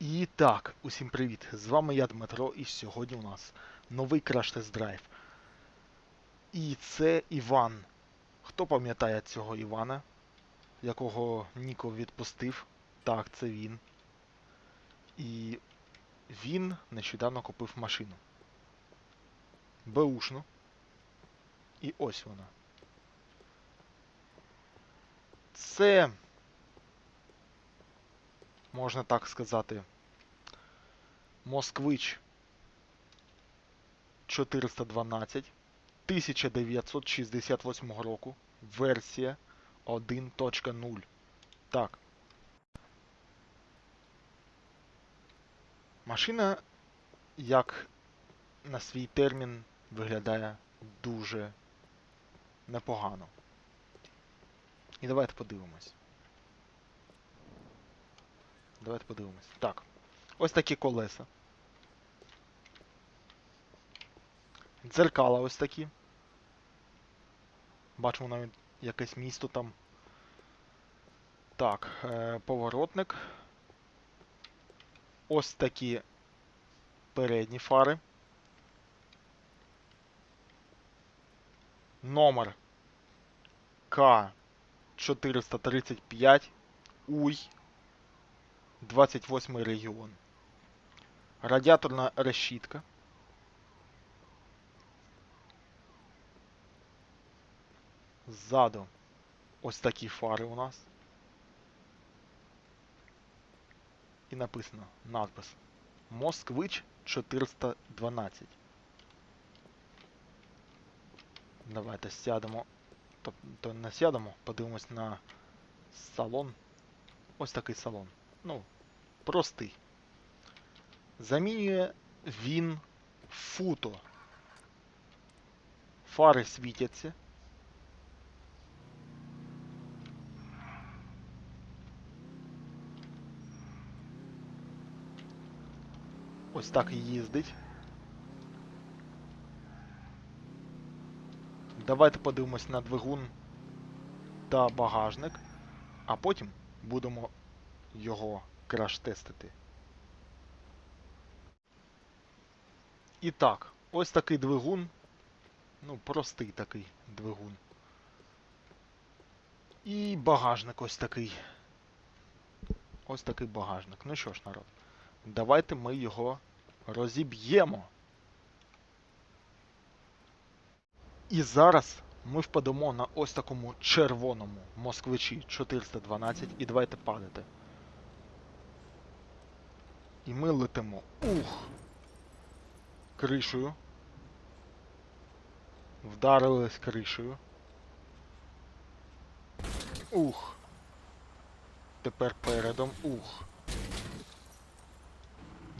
І так, усім привіт! З вами я Дмитро, і сьогодні у нас новий Crash Test Drive. І це Іван. Хто пам'ятає цього Івана, якого Ніко відпустив? Так, це він. І він нещодавно купив машину. Беушну. І ось вона. Це можна так сказати, Москвич 412 1968 року, версія 1.0. Так. Машина, як на свій термін, виглядає дуже непогано. І давайте подивимось. Давайте подивимось. Так. Ось такі колеса. Дзеркала ось такі. Бачимо навіть якесь місто там. Так, е, поворотник. Ось такі передні фари. Номер К435 УЙ 28 регіон. Радіаторна решітка. Ззаду ось такі фари у нас. І написано надпис Москвич 412. Давайте сядемо. Тобто не сядемо, подивимось на салон. Ось такий салон. Ну, простий. Замінює він футо. Фари світяться. Ось так і їздить. Давайте подивимось на двигун та багажник, а потім будемо його краш-тестити. І так, ось такий двигун. Ну, простий такий двигун. І багажник ось такий. Ось такий багажник. Ну що ж, народ, давайте ми його розіб'ємо. І зараз ми впадемо на ось такому червоному москвичі 412 і давайте падати. І ми летимо. Ух! Кришею. Вдарились кришею. Ух. Тепер передом. Ух.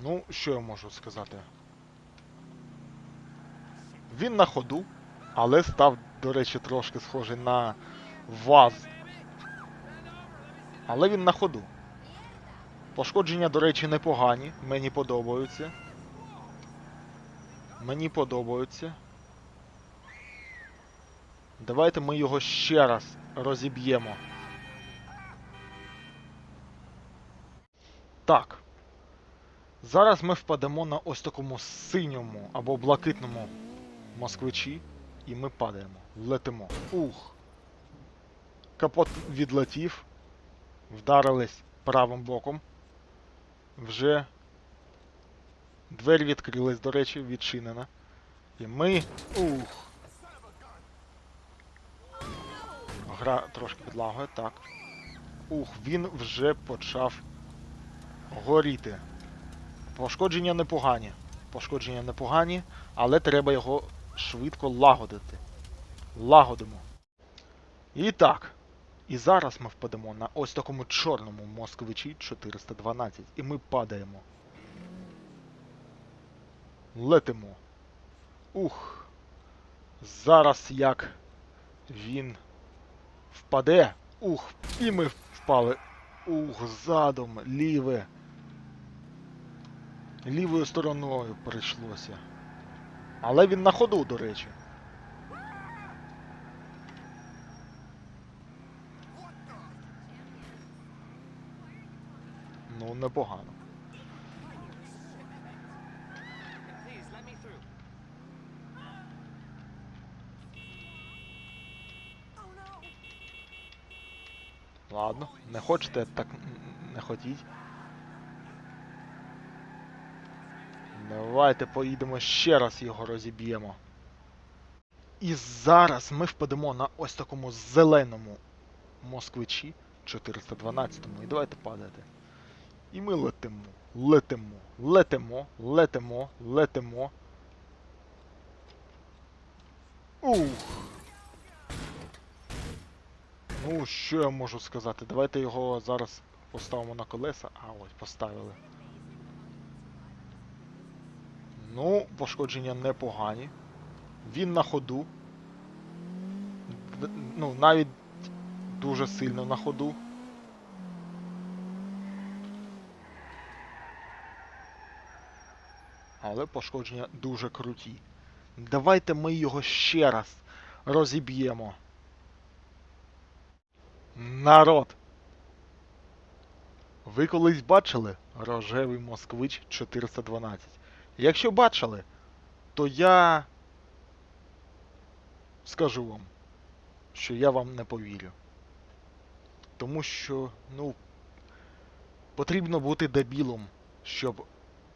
Ну, що я можу сказати? Він на ходу, але став, до речі, трошки схожий на ВАЗ. Але він на ходу. Пошкодження, до речі, непогані. Мені подобаються. Мені подобаються. Давайте ми його ще раз розіб'ємо. Так. Зараз ми впадемо на ось такому синьому або блакитному москвичі. І ми падаємо. Летимо. Ух. Капот відлетів. Вдарились правим боком. Вже двері відкрились, до речі, відчинена. І ми. Ух. Гра трошки підлагує, так. Ух, він вже почав горіти. Пошкодження непогані. Пошкодження непогані, але треба його швидко лагодити. Лагодимо. І так. І зараз ми впадемо на ось такому чорному москвичі 412. І ми падаємо. Летимо. Ух. Зараз як він впаде. Ух, і ми впали. Ух, задом, ліве. Лівою стороною прийшлося. Але він на ходу, до речі. непогано. Ладно, не хочете, так не хотіть. Давайте поїдемо ще раз його розіб'ємо. І зараз ми впадемо на ось такому зеленому москвичі 412-му. І давайте падати. І ми летимо, летимо, летимо, летимо, летимо. Ух. Ну, що я можу сказати? Давайте його зараз поставимо на колеса. А, ось, поставили. Ну, пошкодження непогані. Він на ходу. Ну, навіть дуже сильно на ходу. Але пошкодження дуже круті. Давайте ми його ще раз розіб'ємо. Народ! Ви колись бачили рожевий москвич 412? Якщо бачили, то я скажу вам, що я вам не повірю. Тому що, ну, потрібно бути дебілом, щоб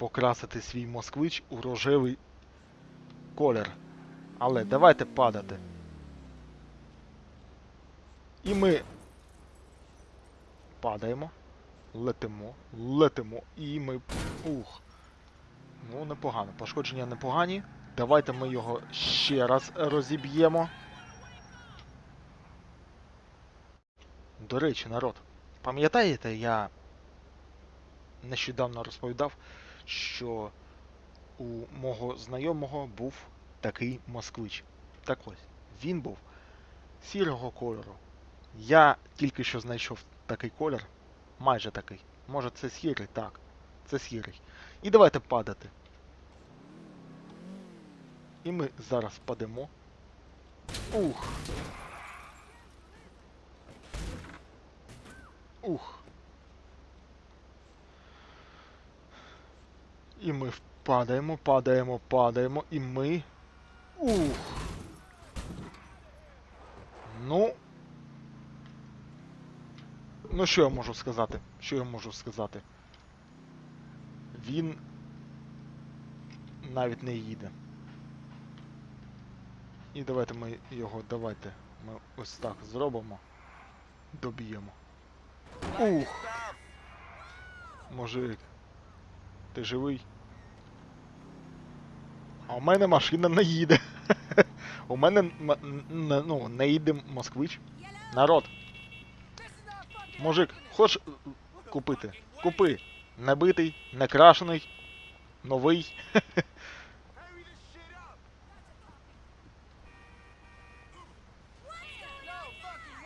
покрасити свій москвич у рожевий колір. Але давайте падати. І ми падаємо, летимо, летимо, і ми. Ух. Ну, непогано. Пошкодження непогані. Давайте ми його ще раз розіб'ємо. До речі, народ, пам'ятаєте, я нещодавно розповідав, що у мого знайомого був такий москвич. Так ось, він був сірого кольору. Я тільки що знайшов такий колір, майже такий. Може це сірий? Так, це сірий. І давайте падати. І ми зараз падемо. Ух. Ух. І ми падаємо, падаємо, падаємо, і ми. Ух. Ну. Ну, що я можу сказати? Що я можу сказати? Він навіть не їде. І давайте ми його, давайте. Ми ось так зробимо. Доб'ємо. Ух! Мужик. Ти живий? А у мене машина не їде. У мене ну, не їде москвич. Народ. Мужик, хочеш купити? Купи. Не битий, не крашений, новий.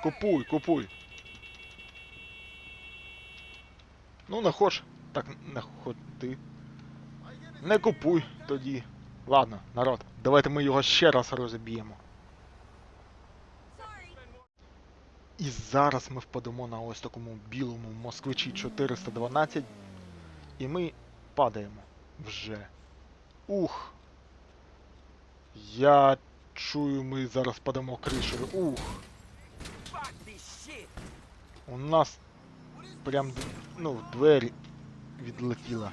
Купуй, купуй. Ну, не хочеш, так не ходи. Не купуй тоді. Ладно, народ, давайте ми його ще раз розіб'ємо. І зараз ми впадемо на ось такому білому москвичі 412. І ми падаємо вже. Ух. Я чую, ми зараз падемо кришею. Ух. У нас прям ну, двері відлетіла.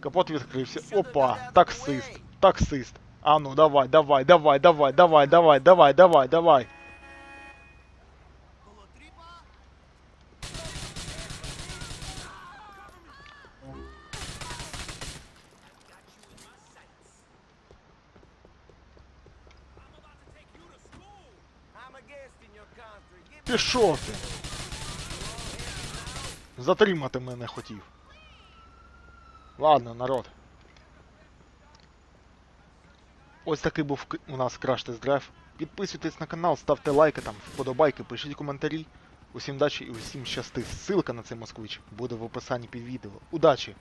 Капот відкрився. Опа, таксист, таксист. А ну давай, давай, давай, давай, давай, давай, давай, давай, давай. I'm a guest in your country. Give me Пішов ти. Затримати мене хотів. Ладно, народ. Ось такий був у нас краш тест драйв. Підписуйтесь на канал, ставте лайки там, вподобайки, пишіть коментарі. Усім удачі і усім щасти. Ссылка на цей москвич буде в описанні під відео. Удачі!